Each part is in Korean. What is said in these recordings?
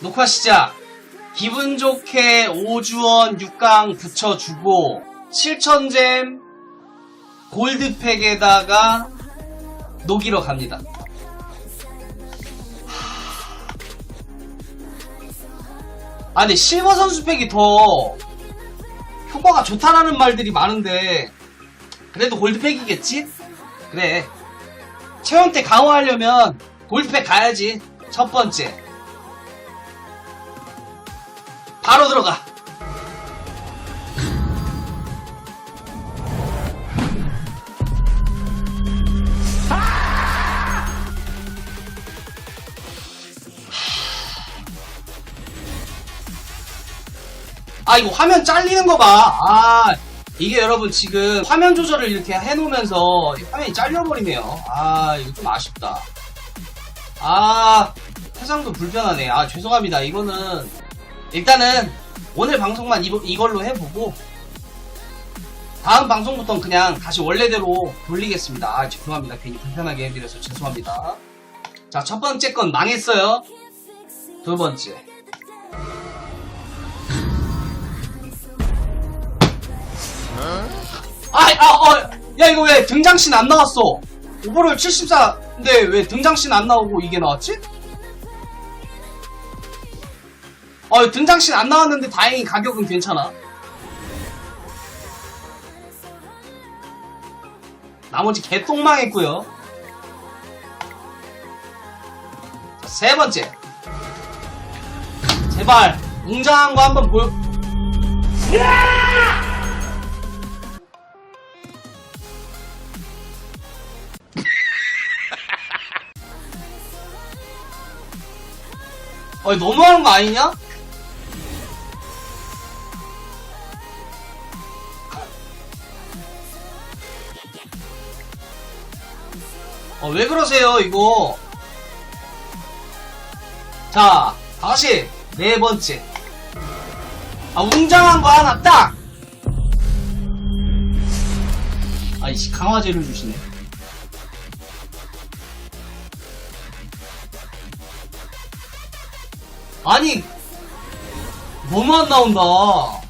녹화 시작. 기분 좋게 5주원 6강 붙여주고 7천잼 골드팩에다가 녹이러 갑니다. 아, 근데 실버 선수팩이 더 효과가 좋다라는 말들이 많은데 그래도 골드팩이겠지? 그래. 체온대 강화하려면 골드팩 가야지. 첫 번째. 바로 들어가. 아 이거 화면 잘리는 거 봐. 아 이게 여러분 지금 화면 조절을 이렇게 해놓으면서 화면이 잘려버리네요. 아 이거 좀 아쉽다. 아 해상도 불편하네. 아 죄송합니다. 이거는 일단은 오늘 방송만 이, 이걸로 해보고 다음 방송부터는 그냥 다시 원래대로 돌리겠습니다. 아 죄송합니다. 괜히 불편하게 해드려서 죄송합니다. 자 첫 번째 건 망했어요. 두 번째. 아, 아, 어, 야, 이거 왜 등장씬 안 나왔어? 오버롤 74인데 왜 등장씬 안 나오고 이게 나왔지? 어, 등장씬 안 나왔는데 다행히 가격은 괜찮아. 나머지 개똥망했고요. 자, 세 번째. 제발, 웅장한 거 한번 보여. 어, 너무하는 거 아니냐? 어, 왜 그러세요, 이거? 자, 다시, 네 번째. 아, 웅장한 거 하나 딱! 아이씨, 강화제를 주시네. 아니, 안 나온다.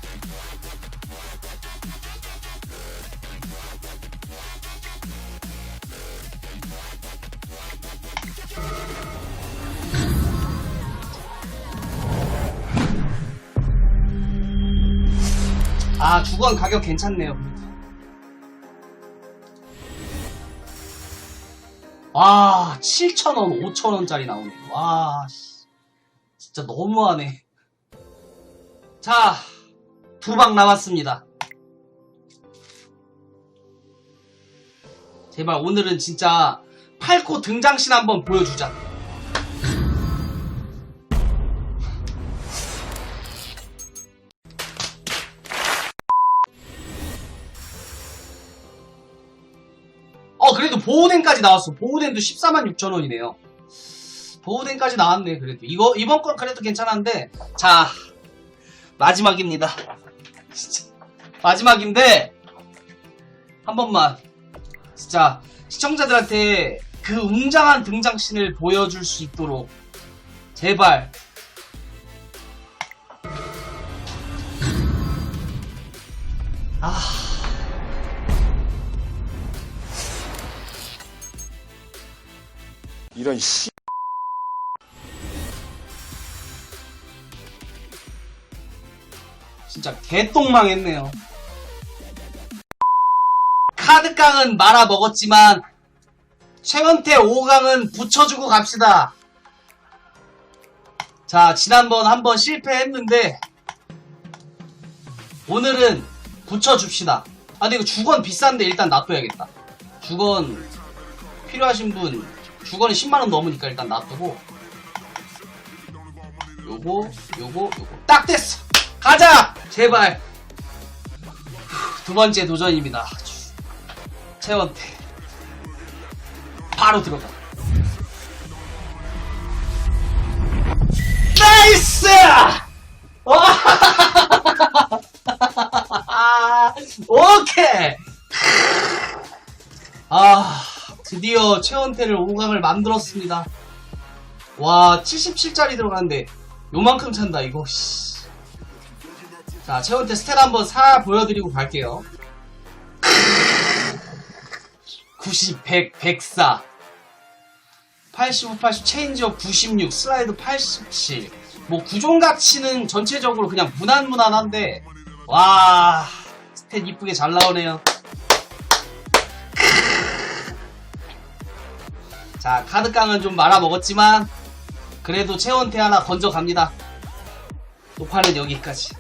아, 주건 가격 괜찮네요. 와, 7,000원, 5,000원짜리 나오네. 와, 씨. 진짜 너무하네. 자, 두 방 남았습니다. 제발 오늘은 진짜 팔코 등장신 한번 보여주자. 어, 그래도 보호den까지 나왔어. 보호den도 14만 6천원이네요. 보호den까지 나왔네, 그래도. 이거, 이번 건 그래도 괜찮았는데, 자, 마지막입니다. 진짜, 마지막인데, 한 번만, 진짜, 시청자들한테 그 웅장한 등장신을 보여줄 수 있도록, 제발, 아. 이런 씨. 진짜 개똥망했네요. 카드깡은 말아 먹었지만 최원태 5강은 붙여주고 갑시다. 자, 지난번 한번 실패했는데 오늘은 붙여줍시다. 아, 근데 이거 주건 비싼데 일단 놔둬야겠다. 주건 필요하신 분 주건이 10만원 넘으니까 일단 놔두고. 요거 요거 요거. 딱 됐어! 가자! 제발! 후, 두 번째 도전입니다. 최원태. 바로 들어가. 나이스! 와! 오케이! 아 드디어 최원태를 5강을 만들었습니다 와 77짜리 들어갔는데 요만큼 찬다 이거 씨. 자 채원태 스탯 한번 살 보여드리고 갈게요 90, 100, 104 85, 80, 체인지업 96, 슬라이드 87. 뭐 구종 가치는 전체적으로 그냥 무난무난한데 와 스탯 이쁘게 잘 나오네요. 자 카드깡은 좀 말아먹었지만 그래도 체원태 하나 건져 갑니다. 녹화는 여기까지.